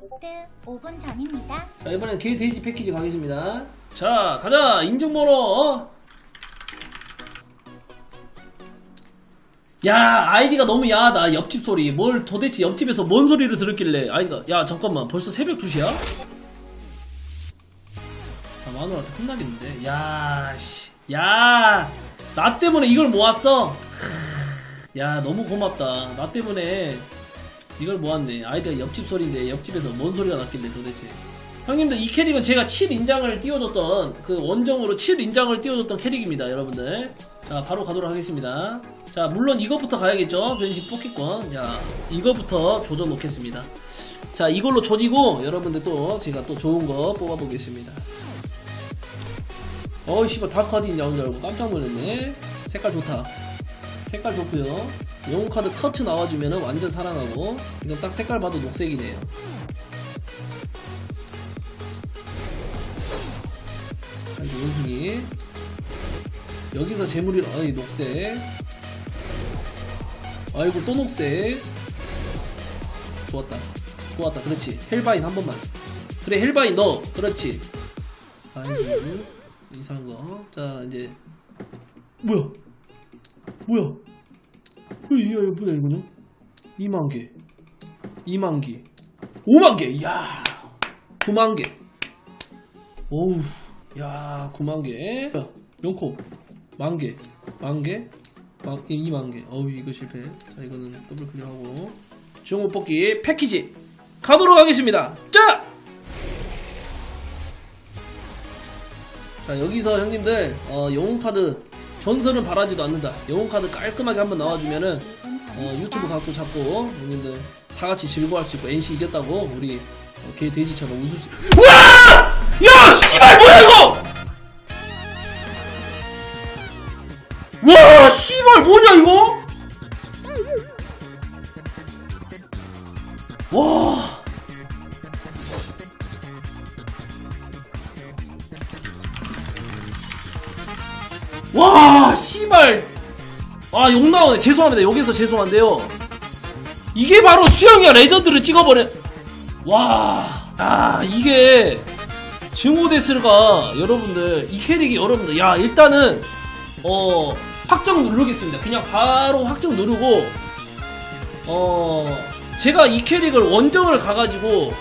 북드 5분 전입니다. 자 이번엔 개 돼지 패키지 가겠습니다. 자 가자! 인증번호! 야 아이디가 너무 야하다. 옆집 소리. 뭘 도대체 옆집에서 뭔 소리를 들었길래. 아이디가 야 잠깐만. 벌써 새벽 2시야? 아 마누라한테 혼나겠는데? 야 씨 야 나 때문에 이걸 모았어? 야 너무 고맙다. 나 때문에 이걸 모았네. 아이디가 옆집 소리인데 옆집에서 뭔 소리가 났길래 도대체. 형님들 이 캐릭은 제가 7인장을 띄워줬던 그 원정으로 7인장을 띄워줬던 캐릭입니다 여러분들. 자 바로 가도록 하겠습니다. 자 물론 이것부터 가야겠죠? 변신 뽑기권. 자 이거부터 조져 놓겠습니다. 자 이걸로 조지고 여러분들 또 제가 또 좋은 거 뽑아보겠습니다. 어이 씨발 다크카드 있냐 오늘. 알고 깜짝 놀랐네. 색깔 좋다 색깔 좋고요. 영웅 카드 커트 나와주면은 완전 살아나고. 이건 딱 색깔 봐도 녹색이네요. 원숭이 여기서 재물이 아이 녹색. 아이고 또 녹색. 좋았다. 좋았다. 그렇지. 헬바인 한 번만. 그래 헬바인 너 그렇지. 아이고 이상한 거자 이제. 뭐야? 뭐야? 어, 이야 이거 뭐야 이거는? 2만 개. 2만 개. 5만 개! 이야! 9만 개. 오우 야 9만 개. 야, 용코 만 개. 만 개? 만, 2만 개. 어우 이거 실패. 자 이거는 더블 클릭하고. 주홍 뽑기 패키지 가도록 하겠습니다. 자! 자 여기서 형님들 어, 영웅 카드 전설은 바라지도 않는다 영웅 카드 깔끔하게 한번 나와주면은 2분 어. 유튜브 갖고 잡고 형님들 다 같이 즐거워할 수 있고 NC 이겼다고 우리 어, 개 돼지처럼 웃을 수 우와! 야 씨발 뭐야 이거 와 씨발 뭐냐 이거 와 와, 씨발. 아, 욕 나오네. 죄송합니다. 여기서 죄송한데요. 이게 바로 수영이야. 레전드를 찍어버려. 와, 아, 이게. 증오데스가 여러분들, 이 캐릭이 여러분들, 야, 일단은, 어, 확정 누르겠습니다. 그냥 바로 확정 누르고, 어, 제가 이 캐릭을 원정을 가가지고,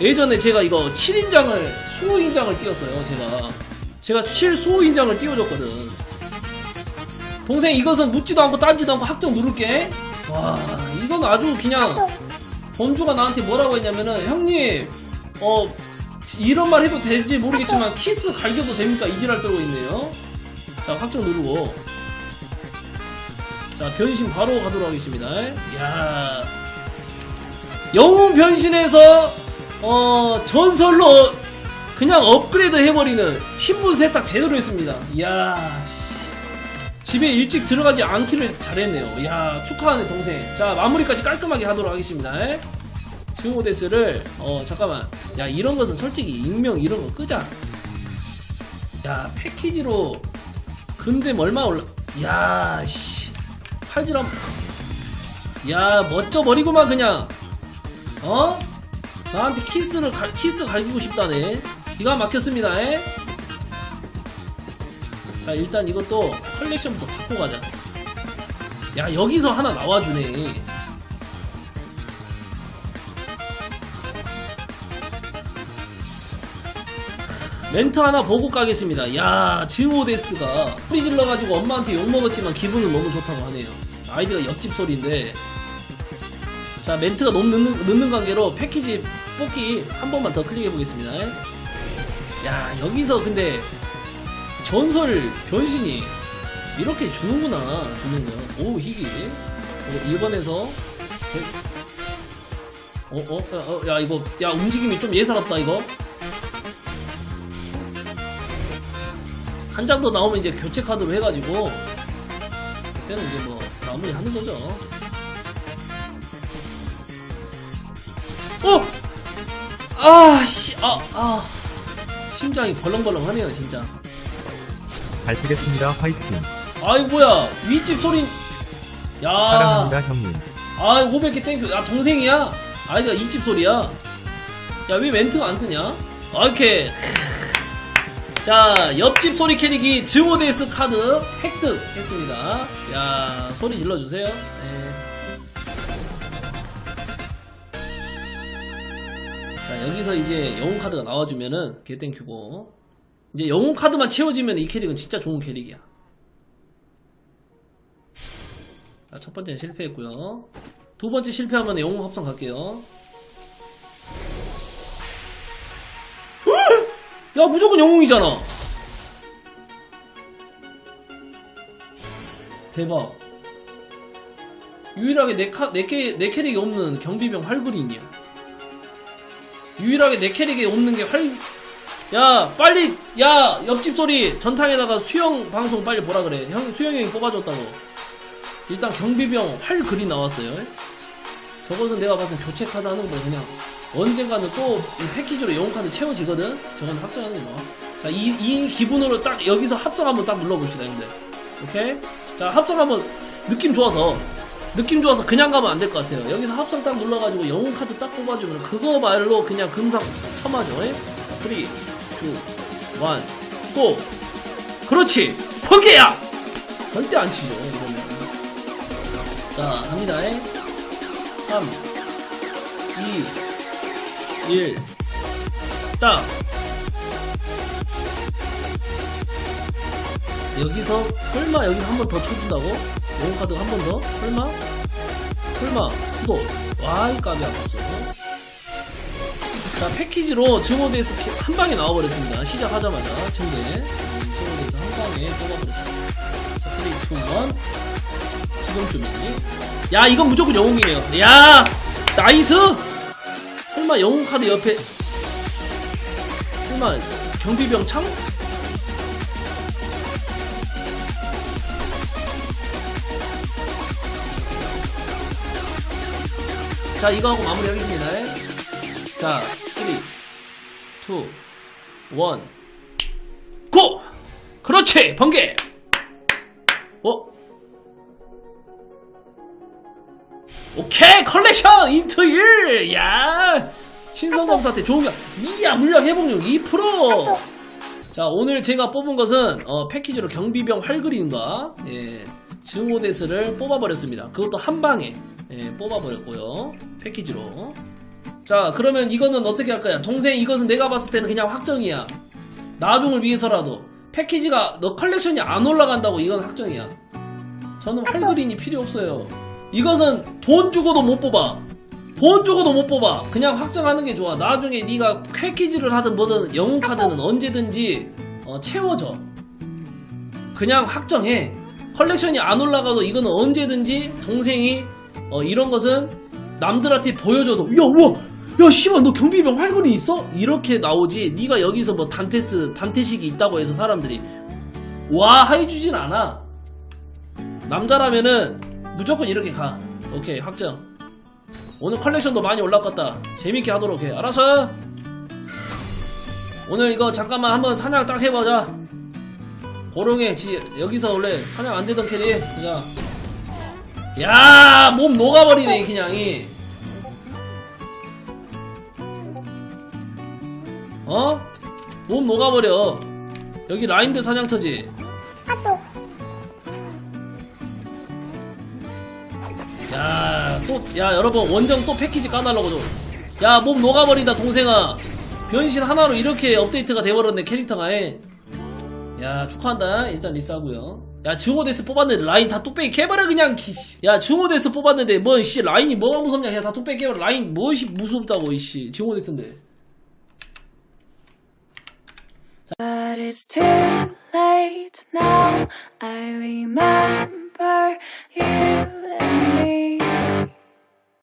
예전에 제가 이거 7인장을, 수호인장을 띄웠어요, 제가. 제가 7 수호인장을 띄워줬거든. 동생 이것은 묻지도 않고 따지도 않고 확정 누를게. 와, 이건 아주 그냥, 본주가 나한테 뭐라고 했냐면은, 형님, 어, 이런 말 해도 될지 모르겠지만, 키스 갈겨도 됩니까? 이지랄 떨고 있네요. 자, 확정 누르고. 자, 변신 바로 가도록 하겠습니다. 야 영웅 변신해서, 어, 전설로 그냥 업그레이드 해버리는 신분 세탁 제대로 했습니다. 이야, 씨. 집에 일찍 들어가지 않기를 잘했네요. 이야, 축하하네, 동생. 자, 마무리까지 깔끔하게 하도록 하겠습니다. 스모데스를, 어, 잠깐만. 야, 이런 것은 솔직히 익명 이런 거 끄자. 야, 패키지로, 근데 얼마 올라, 야, 씨. 칼질함. 야, 멋져버리구만, 그냥. 어? 나한테 키스를 갈, 키스 갈기고 싶다네. 기가 막혔습니다. 에? 자 일단 이것도 컬렉션부터 받고 가자. 야 여기서 하나 나와주네. 멘트 하나 보고 가겠습니다. 야 증오데스가 소리 질러가지고 엄마한테 욕먹었지만 기분은 너무 좋다고 하네요. 아이디가 옆집 소리인데 자 멘트가 너무 늦는, 늦는 관계로 패키지 뽑기 한 번만 더 클릭해 보겠습니다 야 여기서 근데 전설 변신이 이렇게 주는구나 주는 거오 희귀 어, 1번에서 제... 어, 어, 야, 어, 야, 이거, 야, 움직임이 좀 예사롭다, 이거. 한 장 더 나오면 이제 교체 카드로 해가지고, 그때는 이제 뭐, 마무리 하는 거죠. 어! 아, 씨, 아, 아. 심장이 벌렁벌렁하네요, 진짜. 잘 쓰겠습니다. 화이팅. 아이, 뭐야. 윗집 소리. 야. 사랑합니다, 형님. 아, 500개 땡큐. 아, 동생이야? 아이가 윗집 소리야. 야 왜 멘트가 안 뜨냐? 오케이 자 옆집 소리 캐릭이 증오데스 카드 획득했습니다 야 소리 질러주세요 네. 자 여기서 이제 영웅 카드가 나와주면은 개땡큐고. 이제 영웅 카드만 채워지면 이 캐릭은 진짜 좋은 캐릭이야. 자, 첫 번째는 실패했고요. 두 번째 실패하면 영웅 합성 갈게요. 야 무조건 영웅이잖아. 대박. 유일하게 내, 카, 내, 캐, 내 캐릭이 없는 경비병 활그린이야 유일하게 내 캐릭에 없는 게 활... 야 빨리 야 옆집 소리 전창에다가 수영 방송 빨리 보라 그래. 형 수영 형이 뽑아줬다고 일단 경비병 활그린 나왔어요. 저것은 내가 봤을 때 교체 카드 하는 거 그냥 언젠가는 또 이 패키지로 영웅 카드 채워지거든? 저건 합성하는 거. 자, 이, 이 기분으로 딱 여기서 합성 한번 딱 눌러봅시다 형들. 오케이? 자 합성 한번 느낌 좋아서 느낌 좋아서 그냥 가면 안 될 것 같아요 여기서 합성 딱 눌러가지고 영웅 카드 딱 뽑아주면 그거 말로 그냥 에? 자, 3 2 1 고! 그렇지 번개야! 절대 안 치죠 이러면 자 갑니다 에? 3 2 1 딱! 여기서 설마 여기서 한 번 더 쳐준다고? 영웅 카드가 한번 더? 설마? 설마? 수도. 와이 까비 아팠어 자 패키지로 증오데스 한 방에 나와버렸습니다. 시작하자마자 청대 증오데스 한 방에 뽑아버렸습니다. 자 3, 2, 1 지금쯤이니 야 이건 무조건 영웅이에요. 야 나이스! 설마 영웅 카드 옆에 설마 경비병 창? 자 이거 하고 마무리 하겠습니다 자 3 2 1 고! 그렇지 번개 어? 오케이 컬렉션 인트 1! 야 신성검 사태 좋은 게 이야 물량 회복력 2%! 자 오늘 제가 뽑은 것은 어, 패키지로 경비병 활그린과 예, 증오데스를 뽑아버렸습니다 그것도 한 방에 예, 뽑아버렸고요. 패키지로. 자 그러면 이거는 어떻게 할까요? 동생 이것은 내가 봤을 때는 그냥 확정이야. 나중을 위해서라도. 패키지가 너 컬렉션이 안 올라간다고 이건 확정이야. 저는 활그린이 필요 없어요. 이것은 돈 주고도 못 뽑아. 돈 주고도 못 뽑아. 그냥 확정하는 게 좋아. 나중에 네가 패키지를 하든 뭐든 영웅 카드는 언제든지 어, 채워져. 그냥 확정해. 컬렉션이 안 올라가도 이거는 언제든지 동생이 어, 이런 것은 남들한테 보여줘도 야 우와 야 씨발 너 경비병 활군이 있어? 이렇게 나오지 네가 여기서 뭐 단테스 단테식이 있다고 해서 사람들이 와 해주진 않아. 남자라면은 무조건 이렇게 가. 오케이 확정. 오늘 컬렉션도 많이 올라갔다. 재밌게 하도록 해. 알았어? 오늘 이거 잠깐만 한번 사냥 딱 해보자. 고롱해 지 여기서 원래 사냥 안 되던 캐리. 보자 야, 몸 녹아버리네, 그냥이. 어? 몸 녹아버려. 여기 라인들 사냥터지. 야, 또, 야, 여러분, 원정 또 패키지 까달라고 좀. 야, 몸 녹아버린다, 동생아. 변신 하나로 이렇게 업데이트가 돼버렸네, 캐릭터가. 해. 야, 축하한다. 일단 리스하고요. 야, 증오데스 뽑았는데 라인 다 뚝배기 캐버려, 그냥. 기, 씨. 야, 증오데스 뽑았는데, 뭐, 씨, 라인이 뭐가 무섭냐. 그냥 다 뚝배기 캐버려. 라인, 무엇이 무섭다고, 이씨. 증오데스인데. But it's too late now. I remember you